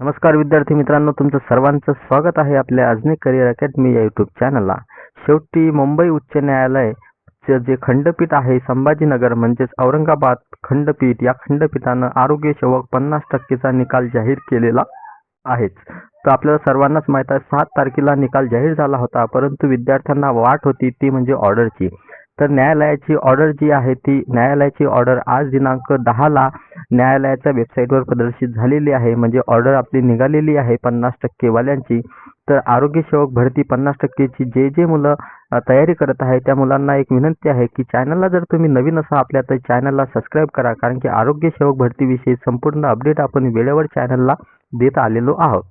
नमस्कार विद्यार्थी मित्रांनो तुमचं सर्वांचं स्वागत आहे आपल्या अजनी करिअर अकॅडमी या यूट्यूब चॅनलला शेवटी मुंबई उच्च न्यायालय जे खंडपीठ आहे संभाजीनगर म्हणजेच औरंगाबाद खंडपीठ या खंडपीठानं आरोग्य सेवक पन्नास टक्केचा निकाल जाहीर केलेला आहेच. तर आपल्याला सर्वांनाच माहीत आहे सात तारखेला निकाल जाहीर झाला होता परंतु विद्यार्थ्यांना वाट होती ती म्हणजे ऑर्डरची. तर न्यायालयाची ऑर्डर जी आहे ती न्यायालयाची ऑर्डर आज दिनांक दहाला न्यायालयाच्या वेबसाईटवर प्रदर्शित झालेली आहे. म्हणजे ऑर्डर आपली निघालेली आहे पन्नास टक्केवाल्यांची. तर आरोग्यसेवक भरती पन्नास टक्केची जे जे मुलं तयारी करत आहे त्या मुलांना एक विनंती आहे की चॅनलला जर तुम्ही नवीन असा आपल्या तर चॅनलला सबस्क्राईब करा. कारण की आरोग्यसेवक भरतीविषयी संपूर्ण अपडेट आपण वेळेवर चॅनलला देत आलेलो आहोत.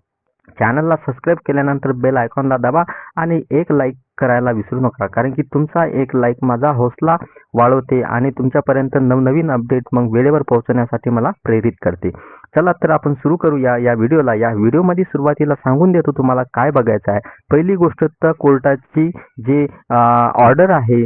चॅनलला सबस्क्राईब केल्यानंतर बेल आयकॉनला दाबा आणि एक लाईक करायला विसरू नका. कारण की तुमचा एक लाईक माझा हौसला वाढवते आणि तुमच्यापर्यंत नवनवीन अपडेट मग वेळेवर पोहोचवण्यासाठी मला प्रेरित करते. चला तर आपण सुरू करूया या व्हिडिओला या व्हिडिओमध्ये सुरुवातीला सांगून देतो तुम्हाला काय बघायचं आहे. पहिली गोष्ट तर कोर्टाची जे ऑर्डर आहे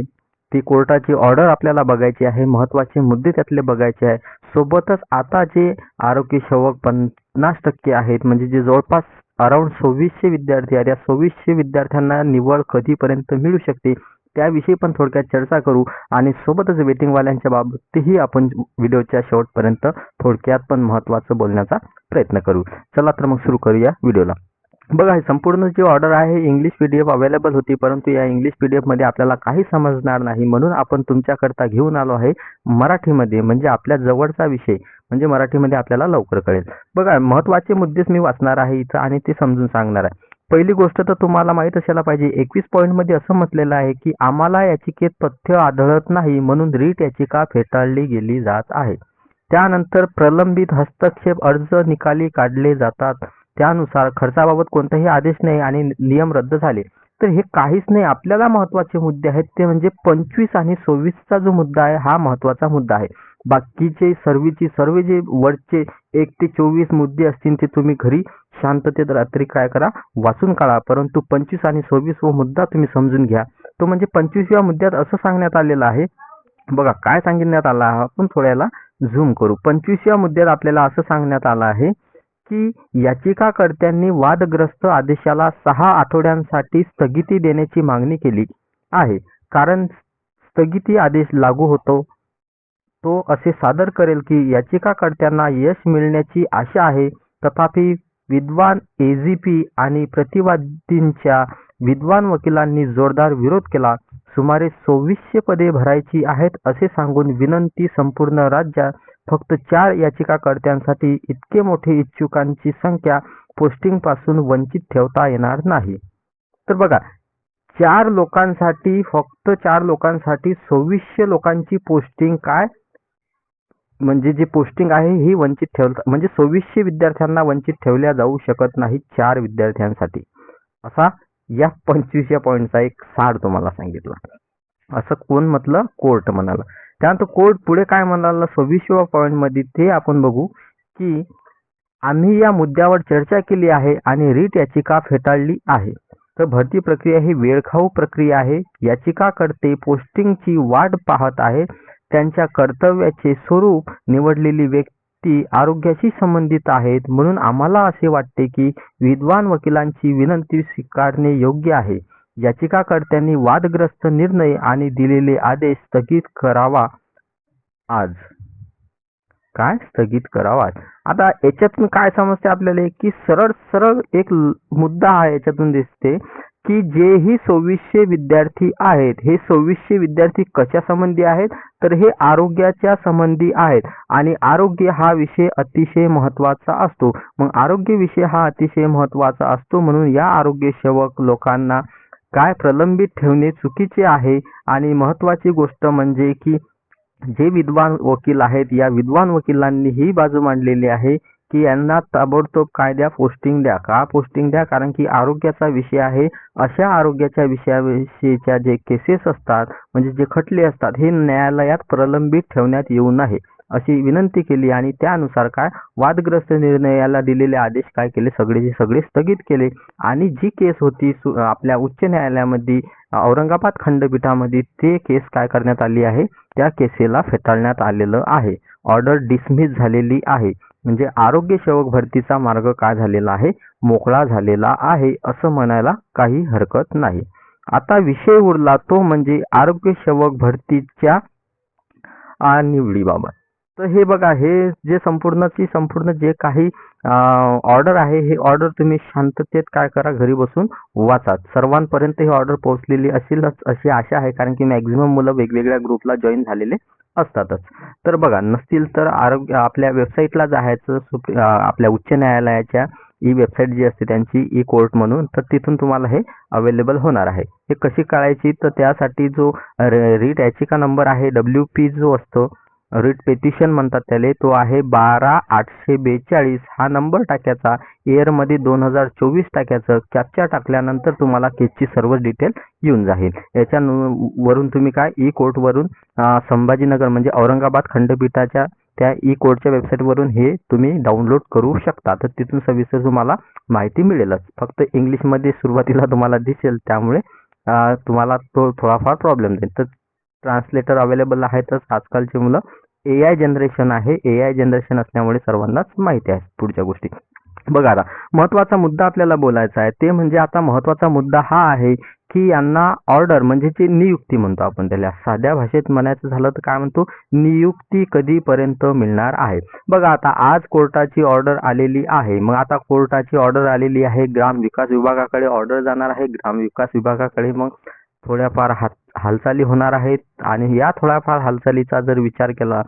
ती कोर्टाची ऑर्डर आपल्याला बघायची आहे. महत्त्वाचे मुद्दे त्यातले बघायचे आहे. सोबतच आता जे आरोग्य सेवक पन्नास टक्के आहेत म्हणजे जे जवळपास अराउंड सव्वीसशे विद्यार्थी आहेत या सव्वीसशे विद्यार्थ्यांना निवड कधीपर्यंत मिळू शकते त्याविषयी पण थोडक्यात चर्चा करू आणि सोबतच वेटिंगवाल्यांच्या बाबतीतही आपण व्हिडिओच्या शेवटपर्यंत थोडक्यात पण महत्त्वाचं बोलण्याचा प्रयत्न करू. चला तर मग सुरू करूया व्हिडिओला. बघा संपूर्ण जी ऑर्डर आहे English P D F available होती परंतु या इंग्लिश पी डी एफमध्ये आपल्याला काही समजणार नाही. म्हणून आपण तुमच्याकरता घेऊन आलो आहे मराठीमध्ये म्हणजे आपल्या जवळचा विषय म्हणजे मराठीमध्ये आपल्याला लवकर कळेल. बघा महत्त्वाचे मुद्देच मी वाचणार आहे इथं आणि ते समजून सांगणार आहे. पहिली गोष्ट तर तुम्हाला माहीत असायला पाहिजे एकवीस पॉईंटमध्ये असं म्हटलेलं आहे की आम्हाला याचिकेत तथ्य आढळत नाही म्हणून रीट याचिका फेटाळली गेली जात आहे. त्यानंतर प्रलंबित हस्तक्षेप अर्ज निकाली काढले जातात. त्यानुसार खर्चाबाबत कोणताही आदेश नाही आणि नियम रद्द झाले. तर हे काहीच नाही आपल्याला महत्त्वाचे मुद्दे आहेत. ते म्हणजे पंचवीस आणि सव्वीसचा जो मुद्दा आहे हा महत्त्वाचा मुद्दा आहे. बाकीचे सर्वीचे सर्व जे वरचे एक ते चोवीस मुद्दे असतील ते तुम्ही घरी शांततेत रात्री काय करा वाचून काढा. परंतु पंचवीस आणि सव्वीस व मुद्दा तुम्ही समजून घ्या. तो म्हणजे पंचवीसव्या मुद्द्यात असं सांगण्यात आलेलं आहे. बघा काय सांगण्यात आलं आपण थोड्याला झूम करू. पंचवीसव्या मुद्द्यात आपल्याला असं सांगण्यात आलं आहे की याचिकाकर्त्यांनी वादग्रस्त आदेशाला सहा आठवड्यांसाठी स्थगिती देण्याची मागणी केली आहे. कारण स्थगिती आदेश लागू होतो तो असे सादर करेल की याचिकाकर्त्यांना यश मिळण्याची आशा आहे. तथापि विद्वान एजीपी आणि प्रतिवादींच्या विद्वान वकिलांनी जोरदार विरोध केला. सुमारे सव्वीसशे पदे भरायची आहेत असे सांगून विनंती संपूर्ण राज्यात फक्त चार याचिकाकर्त्यांसाठी इतके मोठे इच्छुकांची संख्या पोस्टिंगपासून वंचित ठेवता येणार नाही. तर बघा चार लोकांसाठी फक्त चार लोकांसाठी सव्वीसशे लोकांची पोस्टिंग काय? म्हणजे जी पोस्टिंग आहे ही वंचित ठेवता म्हणजे सव्वीसशे विद्यार्थ्यांना वंचित ठेवल्या जाऊ शकत नाही चार विद्यार्थ्यांसाठी. असा या पंचवीस या पॉईंटचा एक सार तुम्हाला सांगितला. असं कोण म्हटलं? कोर्ट म्हणाला. त्यानंतर कोर्ट पुढे काय म्हणाला सव्वीसव्या पॉईंटमध्ये ते आपण बघू की आम्ही या मुद्द्यावर चर्चा केली आहे आणि रीट याचिका फेटाळली आहे. तर भरती प्रक्रिया ही वेळखाऊ प्रक्रिया आहे. याचिकाकर्ते पोस्टिंगची वाट पाहत आहे. त्यांच्या कर्तव्याचे स्वरूप निवडलेली व्यक्ती आरोग्याशी संबंधित आहेत. म्हणून आम्हाला असे वाटते की विद्वान वकिलांची विनंती स्वीकारणे योग्य आहे. याचिकाकर्त्यांनी वादग्रस्त निर्णय आणि दिलेले आदेश स्थगित करावा आज. काय स्थगित करावा आता याच्यातून काय समजते आपल्याला? की सरळ सरळ एक मुद्दा हा याच्यातून दिसते की जेही सव्वीसशे विद्यार्थी आहेत हे सव्वीसशे विद्यार्थी कशा संबंधी आहेत? तर हे आरोग्याच्या संबंधी आहेत आणि आरोग्य हा विषय अतिशय महत्त्वाचा असतो. मग आरोग्य विषय हा अतिशय महत्त्वाचा असतो म्हणून या आरोग्य सेवक लोकांना काय प्रलंबित ठेवणे चुकीचे आहे? आणि महत्वाची गोष्ट म्हणजे की जे विद्वान वकील आहेत या विद्वान वकिलांनी ही बाजू मांडलेली आहे की यांना ताबडतोब काय द्या पोस्टिंग द्या. का पोस्टिंग द्या? कारण की आरोग्याचा विषय आहे. अशा आरोग्याच्या विषयाविषयीच्या जे केसेस असतात म्हणजे जे खटले असतात हे न्यायालयात प्रलंबित ठेवण्यात येऊ नये. अशी विनंती केली आणि त्यानुसार काय वादग्रस्त निर्णयाला दिलेले आदेश काय केले? सगळेचे सगळे स्थगित केले. आणि जी केस होती सु- आपल्या उच्च न्यायालयामध्ये औरंगाबाद खंडपीठामध्ये ते केस काय करण्यात आली आहे? त्या केसेला फेटाळण्यात आलेलं आहे. ऑर्डर डिसमिस झालेली आहे. म्हणजे आरोग्य सेवक भरतीचा मार्ग काय झालेला आहे? मोकळा झालेला आहे असं म्हणायला काही हरकत नाही. आता विषय उरला तो म्हणजे आरोग्य सेवक भरतीच्या निवडीबाबत. तर हे बघा हे जे संपूर्णची संपूर्ण जे काही ऑर्डर आहे हे ऑर्डर तुम्ही शांततेत काय करा घरी बसून वाचा. सर्वांपर्यंत ही ऑर्डर पोहोचलेली असेलच अशी आशा आहे कारण की मॅक्झिमम मुलं वेगवेगळ्या ग्रुपला जॉईन झालेले असतातच. तर बघा नसतील तर आरोग्य आपल्या वेबसाईटला जायचं सुप्री- आपल्या उच्च न्यायालयाच्या ई वेबसाईट जी असते त्यांची ई कोर्ट म्हणून तर तिथून तुम्हाला हे अवेलेबल होणार आहे. हे कशी काढायची तर त्यासाठी जो रीट याचिका नंबर आहे डब्ल्यू पी जो असतो रिट पेटिशन म्हणतात त्याले. तो आहे बारा आठशे बेचाळीस. हा नंबर टाकायचा. इयरमध्ये दोन हजार चोवीस टाकायचं. कॅप्चा टाकल्यानंतर तुम्हाला केसची सर्व डिटेल येऊन जाईल. याच्या वरून तुम्ही काय? E ई कोर्टवरून संभाजीनगर म्हणजे औरंगाबाद खंडपीठाच्या त्या ई कोर्टच्या वेबसाईटवरून हे तुम्ही डाउनलोड करू शकता. तर तिथून सविस्तर तुम्हाला माहिती मिळेलच. फक्त इंग्लिशमध्ये सुरुवातीला तुम्हाला दिसेल. त्यामुळे तुम्हाला तो थोडाफार प्रॉब्लेम जाईल. तर ट्रान्सलेटर अवेलेबल आहेतच आजकालची मुलं ए आय जनरेशन आहे. ए आय जनरेशन असल्यामुळे सर्वांनाच माहिती आहे पुढच्या गोष्टी. बघा आता महत्त्वाचा मुद्दा आपल्याला बोलायचा आहे. ते म्हणजे आता महत्त्वाचा मुद्दा हा आहे की यांना ऑर्डर म्हणजे जी नियुक्ती म्हणतो आपण त्याला. साध्या भाषेत म्हणायचं झालं तर काय म्हणतो? नियुक्ती कधीपर्यंत मिळणार आहे? बघा आता आज कोर्टाची ऑर्डर आलेली आहे. मग आता कोर्टाची ऑर्डर आलेली आहे. ग्राम विकास विभागाकडे ऑर्डर जाणार आहे. ग्राम विकास विभागाकडे मग थोड्याफार हात हालचाली होणार आहेत आणि या थोड्याफार हालचालीचा जर विचार केला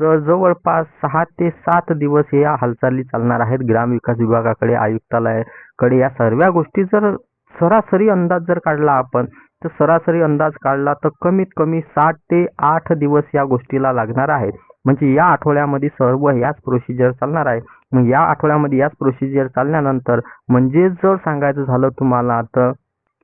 तर जवळपास सहा ते सात दिवस या हालचाली चालणार आहेत ग्रामविकास विभागाकडे आयुक्तालयाकडे. या सर्व गोष्टी जर सरासरी अंदाज जर काढला आपण तर सरासरी अंदाज काढला तर कमीत कमी सात ते आठ दिवस या गोष्टीला लागणार आहेत. म्हणजे या आठवड्यामध्ये सर्व याच प्रोसिजर चालणार आहे. मग या आठवड्यामध्ये याच प्रोसिजर चालल्यानंतर म्हणजे जर सांगायचं झालं तुम्हाला तर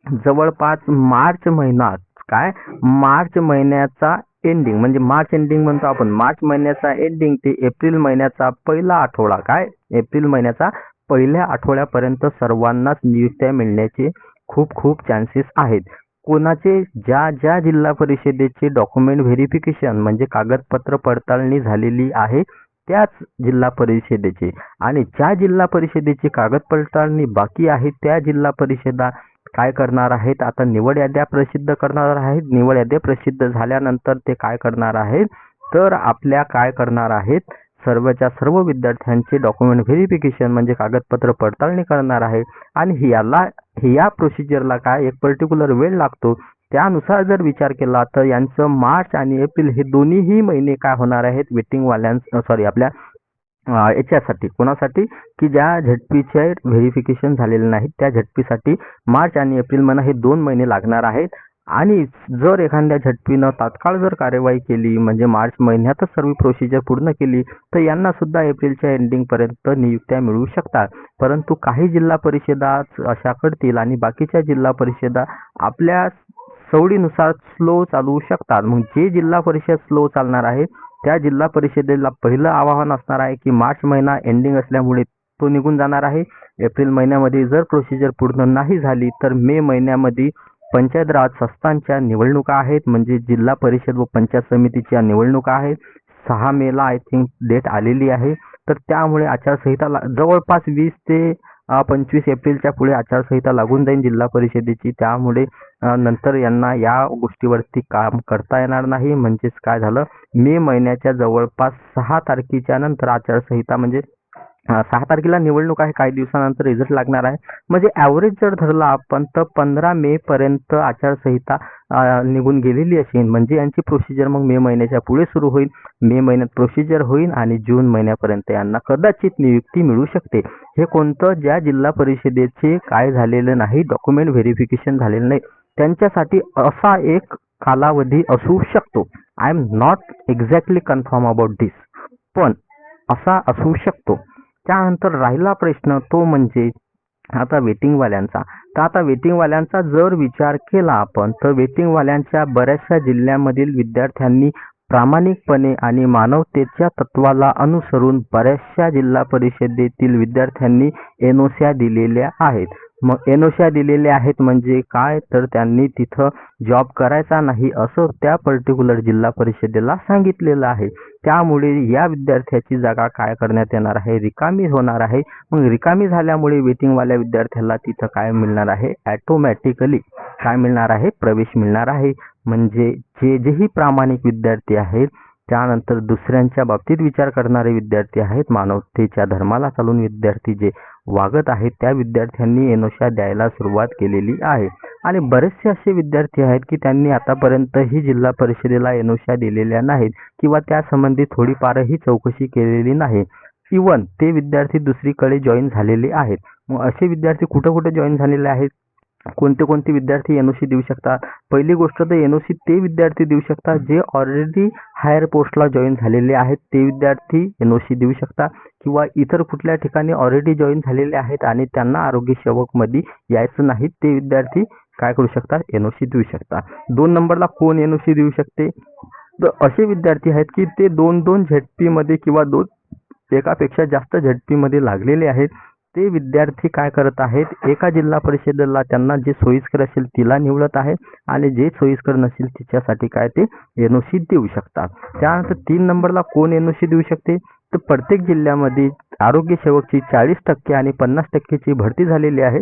जवळपास मार्च महिन्यात काय? मार्च महिन्याचा एंडिंग म्हणजे मार्च एंडिंग म्हणतो आपण. मार्च महिन्याचा एंडिंग ते एप्रिल महिन्याचा पहिला आठवडा काय? एप्रिल महिन्याचा पहिल्या आठवड्यापर्यंत सर्वांनाच नियुक्त्या मिळण्याचे खूप खूप चान्सेस आहेत. कोणाचे? ज्या ज्या जिल्हा परिषदेचे डॉक्युमेंट व्हेरिफिकेशन म्हणजे कागदपत्र पडताळणी झालेली आहे त्याच जिल्हा परिषदेचे. आणि ज्या जिल्हा परिषदेची कागद पडताळणी बाकी आहे त्या जिल्हा परिषदा काय करणार आहेत? आता निवड याद्या प्रसिद्ध करणार आहेत. निवड याद्या प्रसिद्ध झाल्यानंतर ते काय करणार आहेत? तर आपल्या काय करणार आहेत? सर्वच्या सर्व विद्यार्थ्यांचे डॉक्युमेंट व्हेरिफिकेशन म्हणजे कागदपत्र पडताळणी करणार आहे. आणि याला या प्रोसिजरला काय एक पर्टिक्युलर वेळ लागतो? त्यानुसार जर विचार केला तर यांचं मार्च आणि एप्रिल हे दोन्हीही महिने काय होणार आहेत? वेटिंगवाल्यां सॉरी आपल्या याच्यासाठी कोणासाठी? की ज्या झटपीचे व्हेरिफिकेशन झालेले नाहीत त्या झटपीसाठी मार्च आणि एप्रिल महिना हे दोन महिने लागणार आहेत. आणि जर एखाद्या झटपीनं तात्काळ जर कार्यवाही केली म्हणजे मार्च महिन्यातच सर्व प्रोसिजर पूर्ण केली तर यांना सुद्धा एप्रिलच्या एंडिंगपर्यंत नियुक्त्या मिळू शकतात. परंतु काही जिल्हा परिषदा अशा करतील आणि बाकीच्या जिल्हा परिषदा आपल्या सवडीनुसार स्लो चालवू शकतात. मग जे जिल्हा परिषद स्लो चालणार आहे त्या जिल्हा परिषदेला पहिलं आवाहन असणार आहे की मार्च महिना एंडिंग असल्यामुळे तो निघून जाणार आहे. एप्रिल महिन्यामध्ये जर प्रोसिजर पूर्ण नाही झाली तर मे महिन्यामध्ये पंचायत राज संस्थांच्या निवडणुका आहेत म्हणजे जिल्हा परिषद व पंचायत समितीच्या निवडणुका आहेत. सहा मेला आय थिंक डेट आलेली आहे. तर त्यामुळे आचारसंहिता जवळपास वीस ते पंचवीस एप्रिलच्या पुढे आचारसंहिता लागून जाईल जिल्हा परिषदेची. त्यामुळे नंतर यांना या गोष्टीवरती काम करता येणार नाही. म्हणजेच काय झालं? मे महिन्याच्या जवळपास सहा तारखेच्या नंतर आचारसंहिता म्हणजे सहा तारखेला निवडणूक आहे. काही दिवसानंतर रिझल्ट लागणार आहे. म्हणजे ॲव्हरेज जर धरला आपण तर पंधरा मे पर्यंत आचारसंहिता निघून गेलेली असेल. म्हणजे यांची प्रोसिजर मग मे महिन्याच्या पुढे सुरू होईल. मे महिन्यात प्रोसिजर होईल आणि जून महिन्यापर्यंत यांना कदाचित नियुक्ती मिळू शकते. हे कोणतं? ज्या जिल्हा परिषदेचे काय झालेलं नाही डॉक्युमेंट व्हेरिफिकेशन झालेलं नाही त्यांच्यासाठी असा एक कालावधी असू शकतो. I am not exactly confirm about this पण असा असू शकतो. त्यानंतर राहिला प्रश्न तो म्हणजे आता वेटिंगवाल्यांचा. तर आता वेटिंगवाल्यांचा जर विचार केला आपण तर वेटिंगवाल्यांच्या बऱ्याचशा जिल्ह्यामधील विद्यार्थ्यांनी प्रामाणिकपणे आणि मानवतेच्या तत्वाला अनुसरून बऱ्याचशा जिल्हा परिषदेतील विद्यार्थ्यांनी एनओस्या दिलेल्या आहेत. मग एनोशा दिलेल्या आहेत म्हणजे काय? तर त्यांनी तिथं जॉब करायचा नाही असं त्या पर्टिक्युलर जिल्हा परिषदेला सांगितलेलं आहे. त्यामुळे या विद्यार्थ्याची जागा काय करण्यात येणार आहे? रिकामी होणार आहे. मग रिकामी झाल्यामुळे वेटिंगवाल्या विद्यार्थ्याला तिथं काय मिळणार आहे? ॲटोमॅटिकली काय मिळणार आहे? प्रवेश मिळणार आहे. म्हणजे जे जेही प्रामाणिक विद्यार्थी आहेत त्यानंतर दुसऱ्यांच्या बाबतीत विचार करणारे विद्यार्थी आहेत. मानवतेच्या धर्माला चालून विद्यार्थी जे वागत आहेत त्या विद्यार्थ्यांनी एनोशा द्यायला सुरुवात केलेली आहे. आणि बरेचसे असे विद्यार्थी आहेत की त्यांनी आतापर्यंतही जिल्हा परिषदेला एनोशा दिलेल्या नाहीत किंवा त्यासंबंधी थोडीफारही चौकशी केलेली नाही. इवन ते विद्यार्थी दुसरीकडे जॉईन झालेले आहेत. मग असे विद्यार्थी कुठं कुठं जॉईन झालेले आहेत? कोणते कोणते विद्यार्थी एन ओ सी देऊ शकतात? पहिली गोष्ट तर एन ओ सी ते विद्यार्थी देऊ शकतात जे ऑलरेडी हायर पोस्टला जॉईन झालेले आहेत. ते विद्यार्थी एन ओ सी देऊ शकतात किंवा इतर कुठल्या ठिकाणी ऑलरेडी जॉईन झालेले आहेत आणि त्यांना आरोग्य सेवकमध्ये यायचं नाही ते विद्यार्थी काय करू शकतात? एन ओ सी देऊ शकतात. दोन नंबरला कोण एन ओ सी देऊ शकते? तर असे विद्यार्थी आहेत की ते दोन दोन झेडपीमध्ये किंवा दोन एकापेक्षा जास्त झेडपीमध्ये लागलेले आहेत. ते विद्यार्थी काय करत आहेत? एका जिल्हा परिषदेला त्यांना जे सोयीस्कर असेल तिला निवडत आहे आणि जे सोयीस्कर नसेल तिच्यासाठी काय ते एनओसी देऊ शकतात. त्यानंतर तीन नंबरला कोण एनओसी देऊ शकते? तर प्रत्येक जिल्ह्यामध्ये आरोग्य सेवकची चाळीस टक्के आणि पन्नास टक्केची भरती झालेली आहे.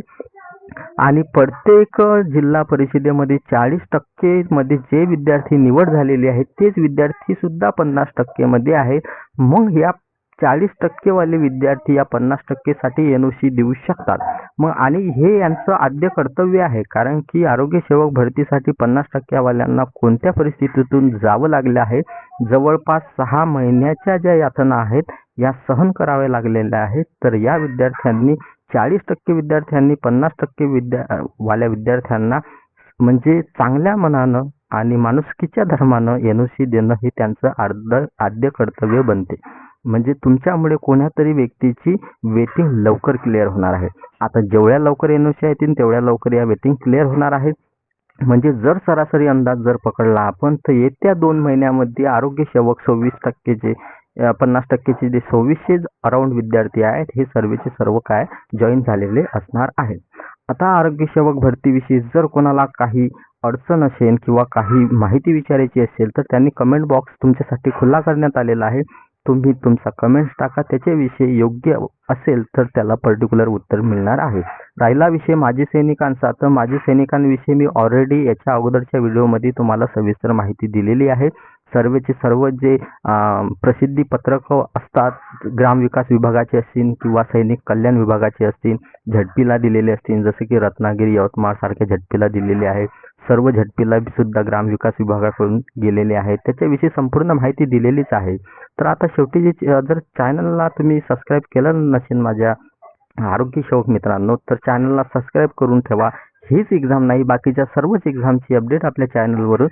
आणि प्रत्येक जिल्हा परिषदेमध्ये चाळीस टक्केमध्ये जे विद्यार्थी निवड झालेले आहेत तेच विद्यार्थी सुद्धा पन्नास टक्केमध्ये आहेत. मग या चाळीस टक्केवाले विद्यार्थी या पन्नास टक्केसाठी एन ओ सी देऊ शकतात. मग आणि हे यांचं आद्य कर्तव्य आहे कारण की आरोग्य सेवक भरतीसाठी पन्नास टक्केवाल्यांना कोणत्या परिस्थितीतून जावं लागलं आहे? जवळपास सहा महिन्याच्या ज्या यातना आहेत या सहन कराव्या लागलेल्या आहेत. तर या विद्यार्थ्यांनी चाळीस टक्के विद्यार्थ्यांनी पन्नास टक्के विद्या वाल्या विद्यार्थ्यांना म्हणजे चांगल्या मनानं आणि माणुसकीच्या धर्मानं एन ओ सी देणं हे त्यांचं अर्ध आद्य कर्तव्य बनते. म्हणजे तुमच्यामुळे कोणातरी व्यक्तीची वेटिंग लवकर क्लिअर होणार आहे. आता जेवढ्या लवकर एन ओ सी येतील तेवढ्या लवकर या वेटिंग क्लिअर होणार आहे. म्हणजे जर सरासरी अंदाज जर पकडला आपण तर येत्या दोन महिन्यामध्ये आरोग्य सेवक सव्वीस टक्केचे पन्नास टक्केचे जे सव्वीसशे अराउंड विद्यार्थी आहेत हे सर्वचे सर्व काय जॉईन झालेले असणार आहेत. आता आरोग्य सेवक भरतीविषयी जर कोणाला काही अडचण असेल किंवा काही माहिती विचारायची असेल तर त्यांनी कमेंट बॉक्स तुमच्यासाठी खुला करण्यात आलेला आहे. तुम्ही तुमचा कमेंट्स टाका त्याच्याविषयी योग्य असेल तर त्याला पर्टिक्युलर उत्तर मिळणार आहे. राहिला विषय माजी सैनिकांचा तर माजी सैनिकांविषयी मी ऑलरेडी याच्या अगोदरच्या व्हिडिओमध्ये तुम्हाला सविस्तर माहिती दिलेली आहे. सर्वेचे सर्व जे प्रसिद्धी पत्रक असतात ग्रामविकास विभागाचे असतील किंवा सैनिक कल्याण विभागाचे असतील झडपीला दिलेले असतील जसे की रत्नागिरी यवतमाळ सारख्या झडपीला दिलेले आहे. सर्व झटपीला सुद्धा ग्रामविकास विभागाकडून गेलेले आहेत. त्याच्याविषयी संपूर्ण माहिती दिलेलीच आहे. तर आता शेवटी जे जर चॅनलला तुम्ही सबस्क्राईब केलं नसेल माझ्या आरोग्य सेवक मित्रांनो तर चॅनलला सबस्क्राईब करून ठेवा. हीच एक्झाम नाही बाकीच्या सर्वच एक्झामची अपडेट आपल्या चॅनलवरून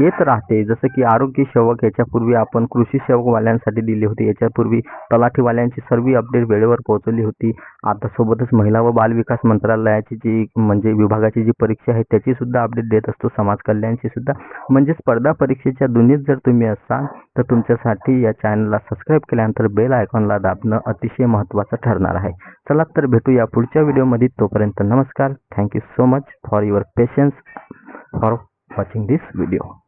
येत राहते. जसं की आरोग्य सेवक याच्यापूर्वी आपण कृषी सेवकवाल्यांसाठी दिली होती. याच्यापूर्वी तलाठीवाल्यांची सर्व अपडेट वेळेवर पोहोचवली होती. आता सोबतच महिला व बालविकास मंत्रालयाची जी म्हणजे विभागाची जी परीक्षा आहे त्याची सुद्धा अपडेट देत असतो. समाज कल्याणची सुद्धा. म्हणजे स्पर्धा परीक्षेच्या दोन्हीत जर तुम्ही असाल तर तुमच्यासाठी या चॅनलला सबस्क्राईब केल्यानंतर बेल आयकॉनला दाबणं अतिशय महत्त्वाचं ठरणार आहे. चला तर भेटू या पुढच्या व्हिडिओमध्ये तोपर्यंत नमस्कार. Thank you so so much for your patience for watching this video.